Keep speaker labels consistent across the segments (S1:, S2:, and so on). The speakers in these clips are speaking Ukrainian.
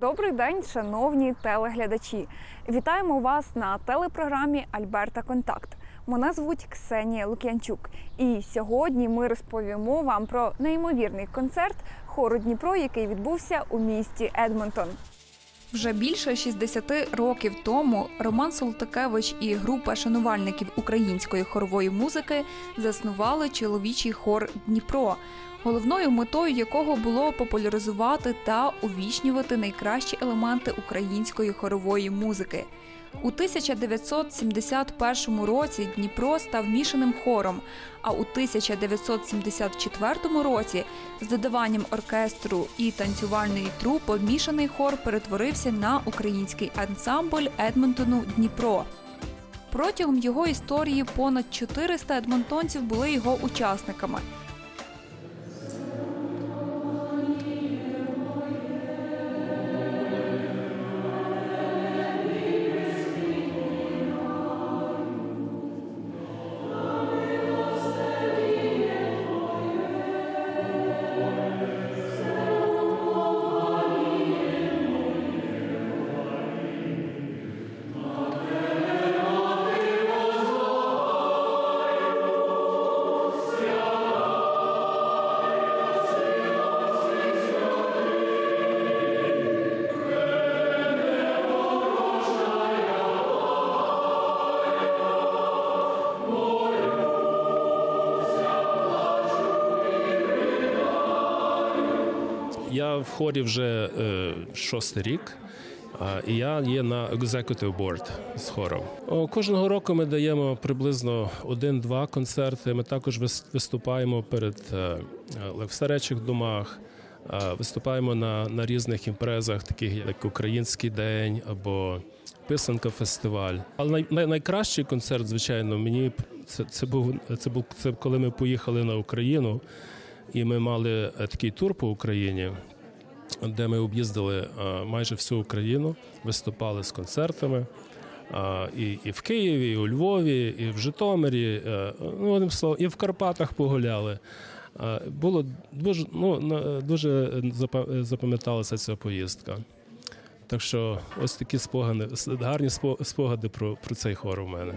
S1: Добрий день, шановні телеглядачі. Вітаємо вас на телепрограмі Альберта Контакт. Мене звуть Ксенія Лук'янчук. І сьогодні ми розповімо вам про неймовірний концерт хору Дніпро, який відбувся у місті Едмонтон. Вже більше 60 років тому Роман Солтакевич і група шанувальників української хорової музики заснували чоловічий хор Дніпро, головною метою якого було популяризувати та увічнювати найкращі елементи української хорової музики. У 1971 році Дніпро став мішаним хором, а у 1974 році з додаванням оркестру і танцювальної трупи мішаний хор перетворився на український ансамбль Едмонтону Дніпро. Протягом його історії понад 400 едмонтонців були його учасниками.
S2: В хорі вже е, шостий рік. І я є на executive board з хором. Кожного року ми даємо приблизно один-два концерти. Ми також вис- виступаємо перед е, е, в старечих домах, виступаємо на, на різних імпрезах, таких як Український день або Писанка фестиваль. Але най, най, найкращий концерт, звичайно, мені це, це був це був це коли ми поїхали на Україну. І ми мали такий тур по Україні, де ми об'їздили е, майже всю Україну, виступали з концертами. е, І, і в Києві, і у Львові, і в Житомирі, е, ну, одним словом, і в Карпатах погуляли. Було дуже, ну, дуже запам'яталася ця поїздка. Так що ось такі спогади, гарні спо- спогади про, про цей хор у мене.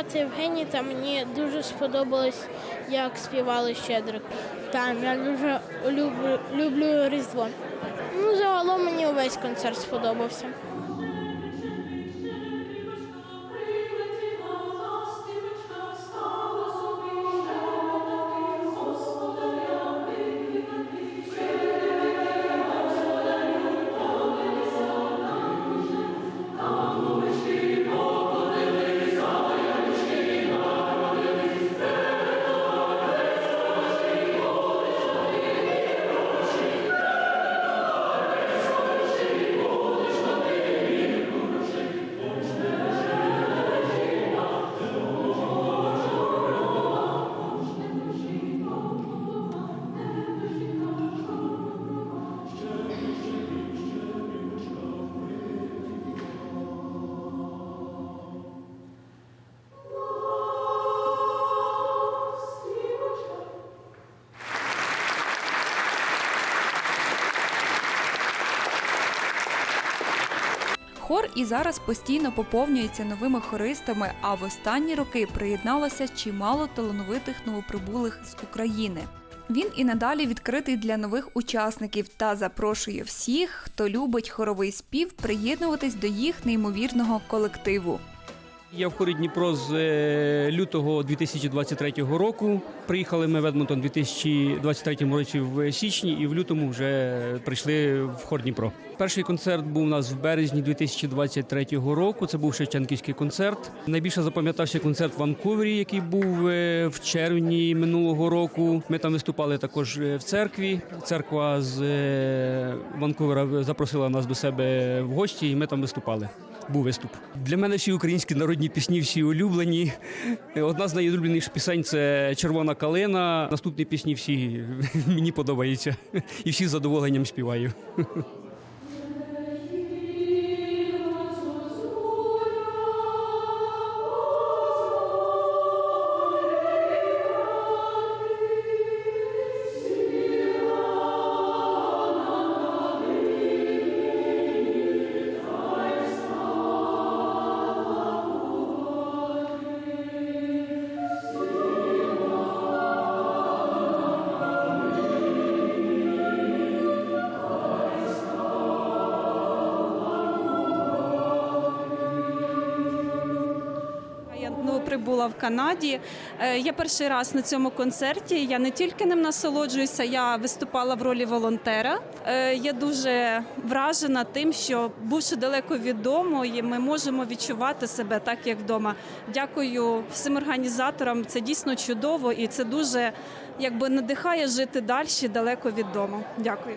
S3: Звати Євгеній, та мені дуже сподобалось, як співали Щедрик. Та я дуже люблю, люблю Різдво. Ну, загалом мені увесь концерт сподобався.
S1: І зараз постійно поповнюється новими хористами, а в останні роки приєдналося чимало талановитих новоприбулих з України. Він і надалі відкритий для нових учасників та запрошує всіх, хто любить хоровий спів, приєднуватись до їх неймовірного колективу.
S4: Я в хорі Дніпро з е, лютого 2023 року. Приїхали ми в Едмонтон у 2023 році в січні і в лютому вже прийшли в хор Дніпро. Перший концерт був у нас в березні 2023 року. Це був Шевченківський концерт. Найбільше запам'ятався концерт в Ванкувері, який був е, в червні минулого року. Ми там виступали також е, в церкві. Церква з Ванкувера запросила нас до себе в гості, і ми там виступали був виступ. Для мене всі українські народні пісні, всі улюблені. Одна з найулюбленіших пісень це Червона калина. Наступні пісні всі мені подобаються. І всі з задоволенням співаю.
S5: Прибула в Канаді. Е, Я перший раз на цьому концерті. Я не тільки ним насолоджуюся, я виступала в ролі волонтера. Е, Я дуже вражена тим, що бувши далеко від дому, ми можемо відчувати себе так, як вдома. Дякую всім організаторам. Це дійсно чудово і це дуже якби надихає жити далі далеко від дому. Дякую.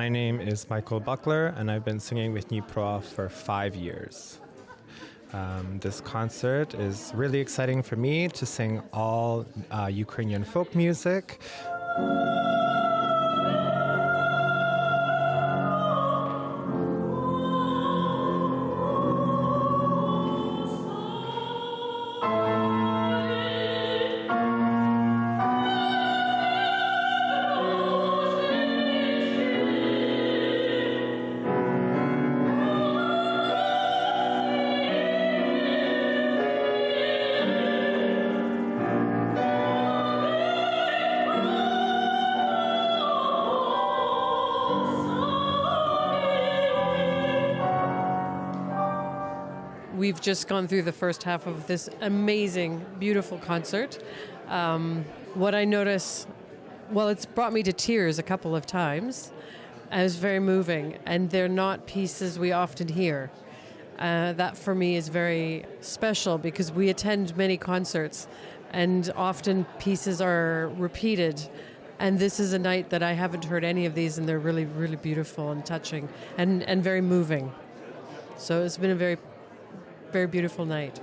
S6: My name is Michael Buckler, and I've been singing with Dnipro for five years. Um, this concert is really exciting for me to sing all uh, Ukrainian folk music.
S7: We've just gone through the first half of this amazing, beautiful concert. Um, what I notice, well, it's brought me to tears a couple of times. It was very moving, and they're not pieces we often hear. Uh, that for me is very special because we attend many concerts, and often pieces are repeated. And this is a night that I haven't heard any of these, and they're really, really beautiful and touching and, and very moving. So it's been a very very beautiful night.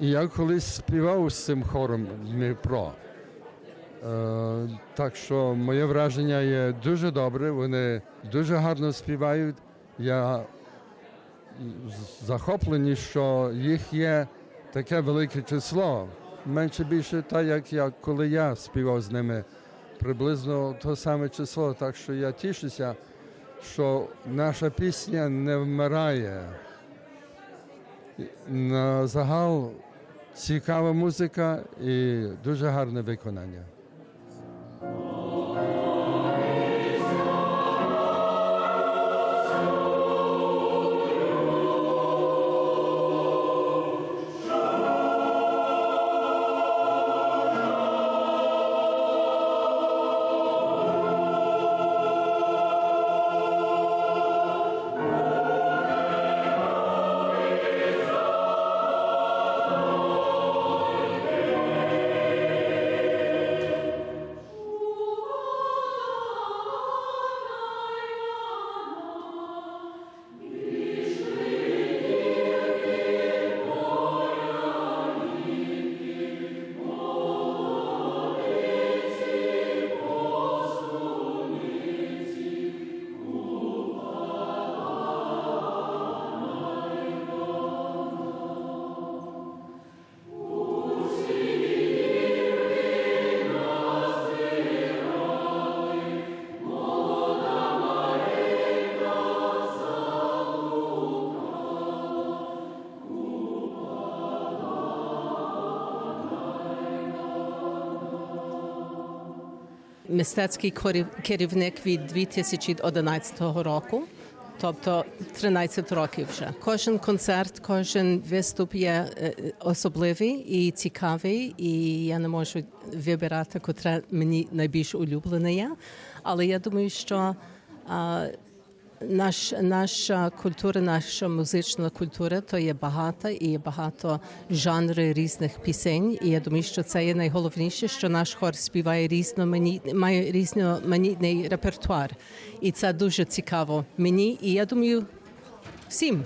S8: І я колись співав з цим хором Дніпро. Е, так що моє враження є дуже добре, вони дуже гарно співають. Я захоплений, що їх є таке велике число. Менше більше так, як я, коли я співав з ними, приблизно те саме число. Так що я тішуся, що наша пісня не вмирає. На загал цікава музика і дуже гарне виконання.
S9: Мистецький керівник від 2011 року. Тобто 13 років вже. Кожен концерт, кожен виступ є е, особливий і цікавий, і я не можу вибирати, котре мені найбільш улюблене є. Але я думаю, що наш, наша культура, наша музична культура то є багата і багато жанрів різних пісень. І я думаю, що це є найголовніше, що наш хор співає різноманітний, має різноманітний репертуар. І це дуже цікаво мені. І я думаю, всім.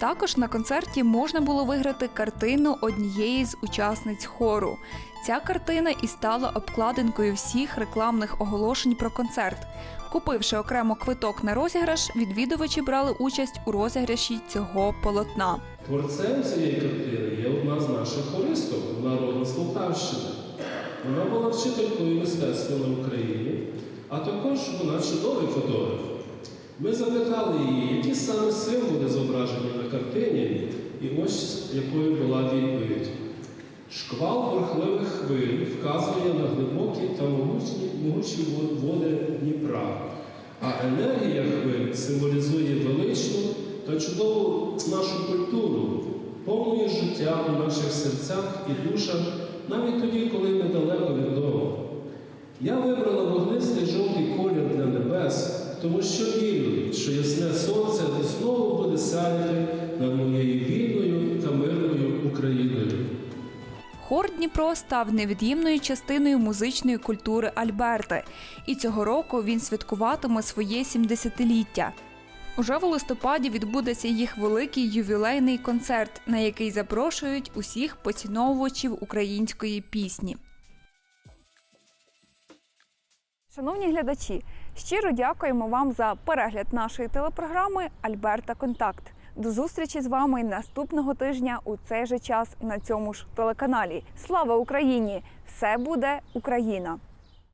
S1: Також на концерті можна було виграти картину однієї з учасниць хору. Ця картина і стала обкладинкою всіх рекламних оголошень про концерт. Купивши окремо квиток на розіграш, відвідувачі брали участь у розіграші цього полотна.
S2: Творцем цієї картини є одна з наших хористок, народна з Вона була вчителькою мистецтва на Україні, а також вона чудовий фотограф. Ми запитали її, які саме символи зображені на картині, і ось якою була відповідь. Шквал бурхливих хвиль вказує на глибокі та могучі води Дніпра, а енергія хвиль символізує величну та чудову нашу культуру, повну життя у наших серцях і душах, навіть тоді, коли ми далеко від дому. Я вибрала вогнистий жовтий колір для небес, тому що вірю, що ясне сонце знову буде сяяти над моєю вільною та мирною Україною.
S1: Хор Дніпро став невід'ємною частиною музичної культури Альберти, і цього року він святкуватиме своє 70-ліття. Уже в листопаді відбудеться їх великий ювілейний концерт, на який запрошують усіх поціновувачів української пісні. Шановні глядачі, щиро дякуємо вам за перегляд нашої телепрограми Альберта Контакт. До зустрічі з вами наступного тижня у цей же час на цьому ж телеканалі. Слава Україні! Все буде Україна!